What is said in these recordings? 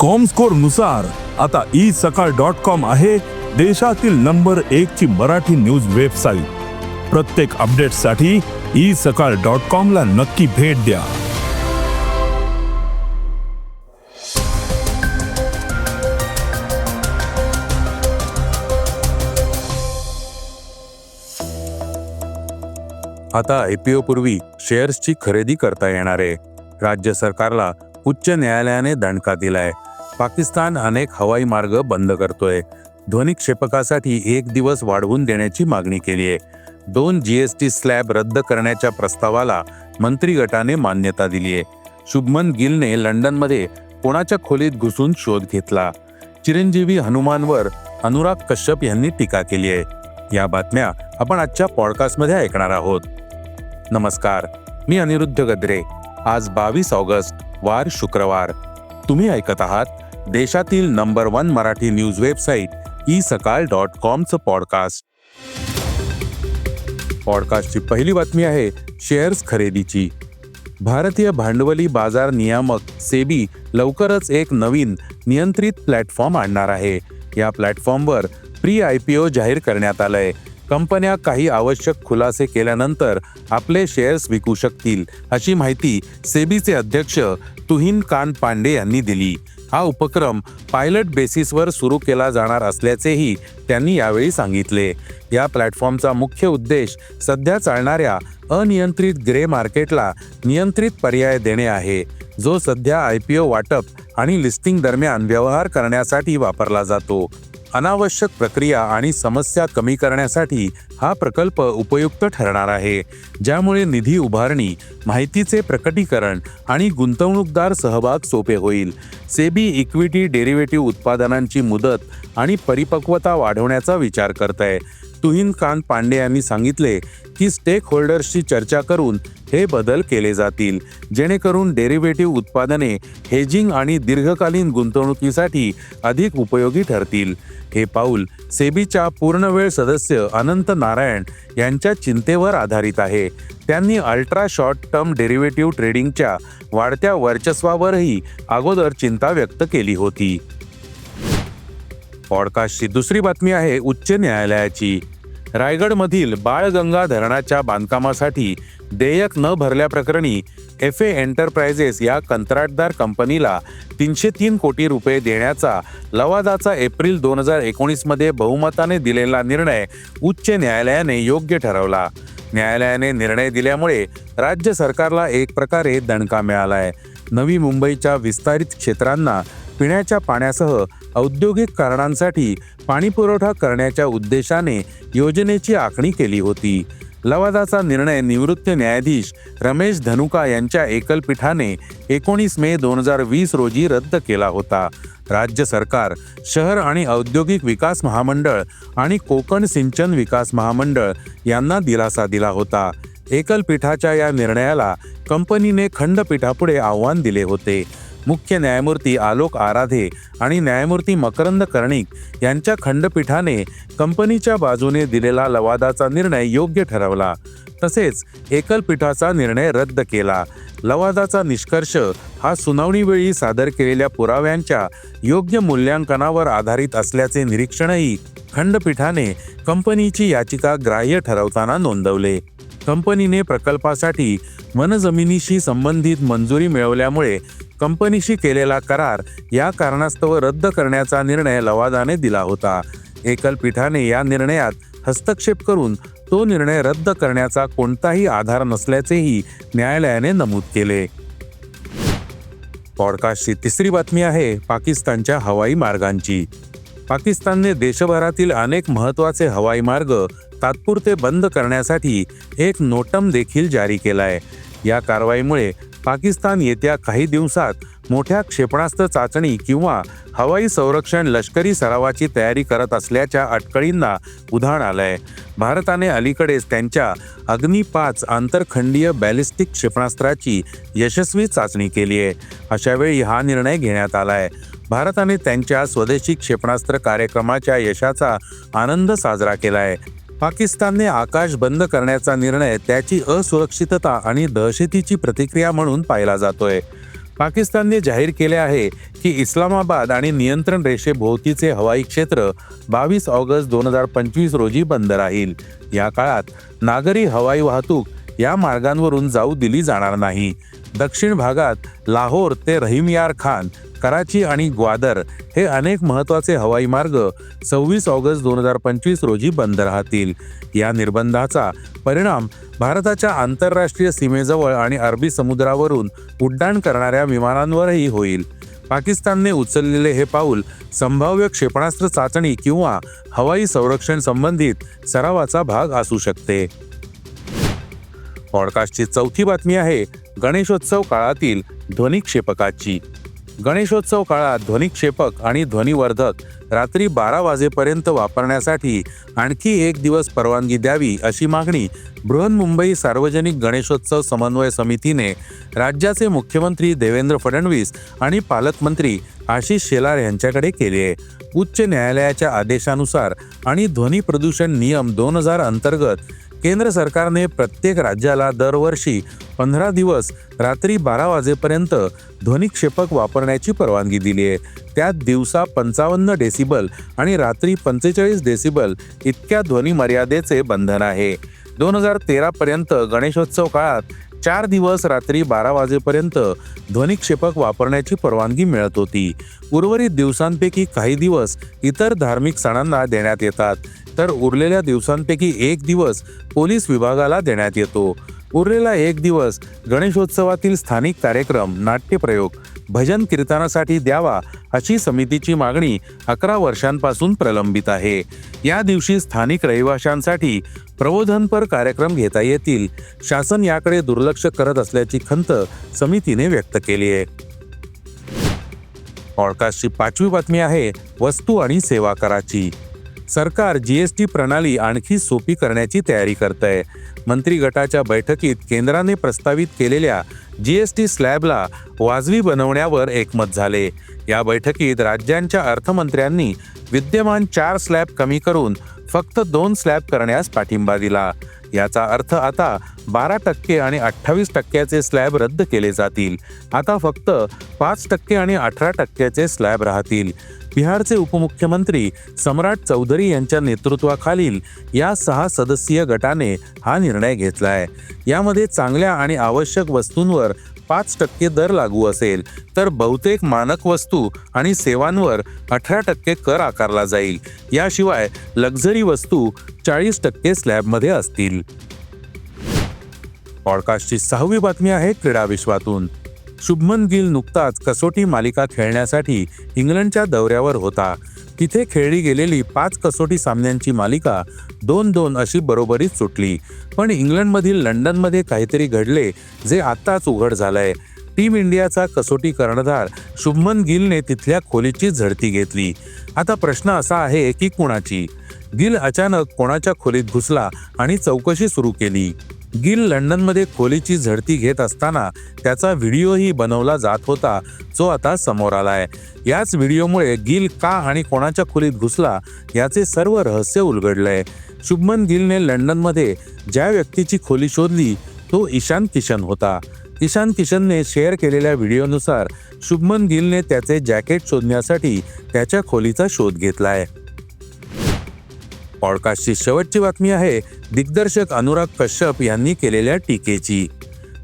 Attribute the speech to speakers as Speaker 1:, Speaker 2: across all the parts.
Speaker 1: कॉमस्कोरनुसार आता E Sakal dot com आहे देशातील नंबर एक ची मराठी न्यूज वेबसाईट प्रत्येक अपडेटसाठी ई सकाळ डॉट कॉम ला नक्की भेट द्या.
Speaker 2: आता आयपीओ पूर्वी शेअर्सची खरेदी करता येणार आहे. राज्य सरकारला उच्च न्यायालयाने दणका दिलाय. पाकिस्तान अनेक हवाई मार्ग बंद करतोय. ध्वनिक्षेपकासाठी एक दिवस वाढवून देण्याची मागणी केली आहे. दोन जीएसटी स्लॅब रद्द करण्याच्या प्रस्तावाला मंत्री गटाने मान्यता दिली आहे. शुभमन गिलने लंडनमध्ये कोणाच्या खोलीत घुसून शोध घेतला? चिरंजीवी हनुमानवर अनुराग कश्यप यांनी टीका केली आहे. या बातम्या आपण आजच्या पॉडकास्टमध्ये ऐकणार आहोत. नमस्कार मी अनिरुद्ध गद्रे. आज बावीस ऑगस्ट. वार शुक्रवार. तुम्ही ऐकत आहात देशातील number one Marathi news website e Sakal dot कॉमचं podcast. पॉडकास्टची पहिली बातमी आहे शेअर्स खरेदीची. भारतीय भांडवली बाजार नियामक सेबी लवकरच एक नवीन नियंत्रित प्लॅटफॉर्म आणणार आहे. या प्लॅटफॉर्मवर प्री आय पी ओ जाहीर करण्यात आलंय. कंपन्या काही आवश्यक खुलासे केल्यानंतर आपले शेअर्स विकू शकतील अशी माहिती सेबीचे अध्यक्ष तुहिन कान पांडे यांनी दिली. हा उपक्रम पायलट बेसिसवर सुरू केला जाणार असल्याचेही त्यांनी यावेळी सांगितले. या प्लॅटफॉर्मचा मुख्य उद्देश सध्या चालणाऱ्या अनियंत्रित ग्रे मार्केटला नियंत्रित पर्याय देणे आहे जो सध्या आय पी ओ वाटप आणि लिस्टिंग दरम्यान व्यवहार करण्यासाठी वापरला जातो. अनावश्यक प्रक्रिया आणि समस्या कमी करण्यासाठी हा प्रकल्प उपयुक्त ठरणार आहे. ज्यामुळे निधी उभारणी माहितीचे प्रकटीकरण आणि गुंतवणूकदार सहभाग सोपे होईल. सेबी इक्विटी डेरिव्हेटिव्ह उत्पादनांची मुदत आणि परिपक्वता वाढवण्याचा विचार करत आहे तुहिन खान पांडे यांनी सांगितले की स्टेक होल्डर्सशी चर्चा करून हे बदल केले जातील. जेणेकरून डेरिव्हेटिव्ह उत्पादने हेजिंग आणि दीर्घकालीन गुंतवणुकीसाठी अधिक उपयोगी ठरतील. हे पाऊल सेबीच्या पूर्णवेळ सदस्य अनंत नारायण यांच्या चिंतेवर आधारित आहे. त्यांनी अल्ट्रा शॉर्ट टर्म डेरिव्हेटिव्ह ट्रेडिंगच्या वाढत्या वर्चस्वावरही अगोदर चिंता व्यक्त केली होती. पॉडकास्टची दुसरी बातमी आहे उच्च न्यायालयाची. रायगडमधील बाळगंगा धरणाच्या बांधकामासाठी देयक न भरल्याप्रकरणी एफ ए एंटरप्राइजेस या कंत्राटदार कंपनीला तीनशे तीन कोटी रुपये देण्याचा लवादाचा एप्रिल दोन हजार एकोणीसमध्ये बहुमताने दिलेला निर्णय उच्च न्यायालयाने योग्य ठरवला. न्यायालयाने निर्णय दिल्यामुळे राज्य सरकारला एक प्रकारे दणका मिळालाय. नवी मुंबईच्या विस्तारित क्षेत्रांना पिण्याच्या पाण्यासह औद्योगिक कारणांसाठी पाणीपुरवठा करण्याच्या उद्देशाने योजनेची आखणी केली होती. लवादाचा निर्णय निवृत्त न्यायाधीश रमेश धनुका यांच्या एकलपीठाने एकोणीस मे दोन हजार वीस रोजी रद्द केला होता. राज्य सरकार शहर आणि औद्योगिक विकास महामंडळ आणि कोकण सिंचन विकास महामंडळ यांना दिलासा दिला होता. एकलपीठाच्या या निर्णयाला कंपनीने खंडपीठापुढे आव्हान दिले होते. मुख्य न्यायमूर्ती आलोक आराधे आणि न्यायमूर्ती मकरंद कर्णिक यांच्या खंडपीठाने कंपनीच्या बाजूने दिलेला लवादाचा निर्णय योग्य ठरवला. तसेच एकलपीठाचा निर्णय रद्द केला. लवादाचा निष्कर्ष हा सुनावणीवेळी सादर केलेल्या पुराव्यांच्या योग्य मूल्यांकनावर आधारित असल्याचे निरीक्षणही खंडपीठाने कंपनीची याचिका ग्राह्य ठरवताना नोंदवले. कंपनीने प्रकल्पासाठी वनजमिनीशी संबंधित मंजुरी मिळवल्यामुळे कंपनीशी केलेला करार या कारणास्तव रद्द करण्याचा निर्णय लवादाने दिला होता. एकलपीठाने या निर्णयात हस्तक्षेप करून तो निर्णय रद्द करण्याचा कोणताही आधार नसल्याचेही न्यायालयाने नमूद केले. पॉडकास्टची तिसरी बातमी आहे पाकिस्तानच्या हवाई मार्गांची. पाकिस्तानने देशभरातील अनेक महत्त्वाचे हवाई मार्ग तात्पुरते बंद करण्यासाठी एक नोटम देखील जारी केला आहे या कारवाईमुळे पाकिस्तान येत्या काही दिवसात मोठ्या क्षेपणास्त्र चाचणी किंवा हवाई संरक्षण लष्करी सरावाची तयारी करत असल्याच्या अटकळींना उधाण आलंय. भारताने अलीकडेच त्यांच्या अग्नी पाच आंतरखंडीय बॅलिस्टिक क्षेपणास्त्राची यशस्वी चाचणी केली आहे. अशावेळी हा निर्णय घेण्यात आलाय. भारताने त्यांच्या स्वदेशी क्षेपणास्त्र कार्यक्रमाच्या यशाचा आनंद साजरा केलाय. पाकिस्तानने आकाश बंद करण्याचा निर्णय त्याची असुरक्षितता आणि दहशतीची प्रतिक्रिया म्हणून पाहिला जातोय. पाकिस्तानने जाहीर केले आहे की इस्लामाबाद आणि नियंत्रण रेषेभोवतीचे हवाई क्षेत्र बावीस ऑगस्ट दोन हजार पंचवीस रोजी बंद राहील. या काळात नागरी हवाई वाहतूक या मार्गांवरून जाऊ दिली जाणार नाही. दक्षिण भागात लाहोर ते रहिमयार खान कराची आणि ग्वादर हे अनेक महत्त्वाचे हवाई मार्ग सव्वीस ऑगस्ट दोन हजार पंचवीस रोजी बंद राहतील. या निर्बंधाचा परिणाम भारताच्या आंतरराष्ट्रीय सीमेजवळ आणि अरबी समुद्रावरून उड्डाण करणाऱ्या विमानांवरही होईल. पाकिस्तानने उचललेले हे पाऊल संभाव्य क्षेपणास्त्र चाचणी किंवा हवाई संरक्षण संबंधित सरावाचा भाग असू शकते. पॉडकास्टची चौथी बातमी आहे गणेशोत्सव काळातील ध्वनिक्षेपकाची. गणेशोत्सव काळात ध्वनिक्षेपक आणि ध्वनिवर्धक रात्री बारा वाजेपर्यंत वापरण्यासाठी आणखी एक दिवस परवानगी द्यावी अशी मागणी बृहन्मुंबई सार्वजनिक गणेशोत्सव समन्वय समितीने राज्याचे मुख्यमंत्री देवेंद्र फडणवीस आणि पालकमंत्री आशिष शेलार यांच्याकडे केली आहे. उच्च न्यायालयाच्या आदेशानुसार आणि ध्वनी प्रदूषण नियम दोन हजार अंतर्गत केंद्र सरकारने प्रत्येक राज्याला दरवर्षी पंधरा दिवस रात्री बारा वाजेपर्यंत ध्वनिक्षेपक वापरण्याची परवानगी दिली आहे. त्यात दिवसा पंचावन्न डेसिबल आणि रात्री पंचेचाळीस डेसिबल इतक्या ध्वनी मर्यादेचे बंधन आहे. दोन हजार तेरापर्यंत गणेशोत्सव काळात चार दिवस रात्री बारा वाजेपर्यंत ध्वनिक्षेपक वापरण्याची परवानगी मिळत होती. उर्वरित दिवसांपैकी काही दिवस इतर धार्मिक सणांना देण्यात येतात. तर उरलेल्या दिवसांपैकी एक दिवस पोलीस विभागाला देण्यात येतो. उरलेला एक दिवस गणेशोत्सवातील स्थानिक कार्यक्रम नाट्यप्रयोग भजन कीर्तनासाठी द्यावा अशी समितीची मागणी अकरा वर्षांपासून प्रलंबित आहे. या दिवशी स्थानिक रहिवाशांसाठी प्रबोधनपर कार्यक्रम घेता येतील. शासन याकडे दुर्लक्ष करत असल्याची खंत समितीने व्यक्त केली आहे. पॉडकास्टची पाचवी बातमी आहे वस्तू आणि सेवा कराची. सरकार जीएसटी प्रणाली आणखी सोपी करण्याची तयारी करत आहे मंत्री गटाच्या बैठकीत केंद्राने प्रस्तावित केलेल्या जीएसटी स्लॅबला वाजवी बनवण्यावर एकमत झाले. या बैठकीत राज्यांच्या अर्थमंत्र्यांनी विद्यमान चार स्लॅब कमी करून फक्त दोन स्लॅब करण्यास पाठिंबा दिला. याचा अर्थ आता बारा टक्के आणि अठ्ठावीस टक्क्याचे स्लॅब रद्द केले जातील. आता फक्त पाच टक्के आणि अठरा टक्क्याचे स्लॅब राहतील. बिहारचे उपमुख्यमंत्री सम्राट चौधरी यांच्या नेतृत्वाखालील या सहा सदस्यीय गटाने हा निर्णय घेतलाय. यामध्ये चांगल्या आणि आवश्यक वस्तूंवर पाच टक्के दर लागू असेल तर बहुतेक मानक वस्तू आणि सेवांवर अठरा टक्के कर आकारला जाईल. याशिवाय लक्झरी वस्तू चाळीस टक्के स्लॅबमध्ये असतील. पॉडकास्टची सहावी बातमी आहे क्रीडा विश्वातून. शुभमन गिल नुकताच कसोटी मालिका खेळण्यासाठी इंग्लंडच्या दौऱ्यावर होता. तिथे खेळली गेलेली पाच कसोटी सामन्यांची मालिका दोन दोन अशी बरोबरीच सुटली. पण इंग्लंडमधील लंडनमध्ये काहीतरी घडले जे आत्ताच उघड झालंय. टीम इंडियाचा कसोटी कर्णधार शुभमन गिलने तिथल्या खोलीची झडती घेतली. आता प्रश्न असा आहे की कुणाची? गिल अचानक कोणाच्या खोलीत घुसला आणि चौकशी सुरू केली? गिल लंडनमध्ये खोलीची झडती घेत असताना त्याचा व्हिडिओही बनवला जात होता जो आता समोर आलाय. याच व्हिडिओमुळे गिल का आणि कोणाच्या खोलीत घुसला याचे सर्व रहस्य उलगडलंय. शुभमन गिलने लंडनमध्ये ज्या व्यक्तीची खोली शोधली तो ईशान किशन होता. ईशान किशनने शेअर केलेल्या व्हिडिओनुसार शुभमन गिलने त्याचे जॅकेट शोधण्यासाठी त्याच्या खोलीचा शोध घेतलाय. पॉडकास्टची शेवटची बातमी आहे दिग्दर्शक अनुराग कश्यप यांनी केलेल्या टीकेची.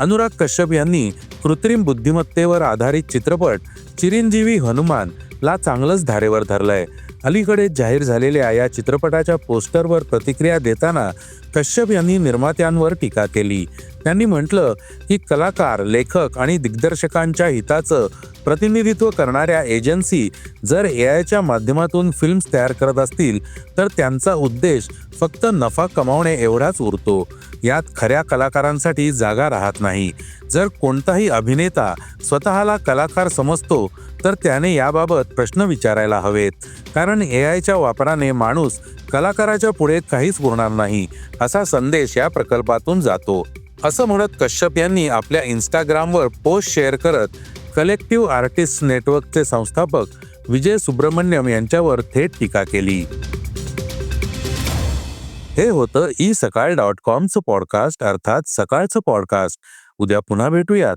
Speaker 2: अनुराग कश्यप यांनी कृत्रिम बुद्धिमत्तेवर आधारित चित्रपट चिरंजीवी हनुमान ला चांगलंच धारेवर धरलंय. अलीकडे जाहीर झालेल्या या चित्रपटाच्या पोस्टरवर प्रतिक्रिया देताना कश्यप यांनी निर्मात्यांवर टीका केली. त्यांनी म्हटलं की कलाकार लेखक आणि दिग्दर्शकांच्या हिताचं प्रतिनिधित्व करणाऱ्या एजन्सी जर ए आयच्या माध्यमातून फिल्म्स तयार करत असतील तर त्यांचा उद्देश फक्त नफा कमावणे एवढाच उरतो. यात खऱ्या कलाकारांसाठी जागा राहत नाही. जर कोणताही अभिनेता स्वतःला कलाकार समजतो तर त्याने याबाबत प्रश्न विचारायला हवेत. कारण ए आयच्या वापराने माणूस कलाकाराच्या पुढे काहीच उरणार नाही असा संदेश या प्रकल्पातून जातो. असं म्हणत कश्यप यांनी आपल्या इंस्टाग्रामवर पोस्ट शेअर करत कलेक्टिव्ह आर्टिस्ट नेटवर्कचे संस्थापक विजय सुब्रमण्यम यांच्यावर थेट टीका केली. हे होतं ई सकाळ डॉट कॉमचं पॉडकास्ट अर्थात सकाळचं पॉडकास्ट. उद्या पुन्हा भेटूयात.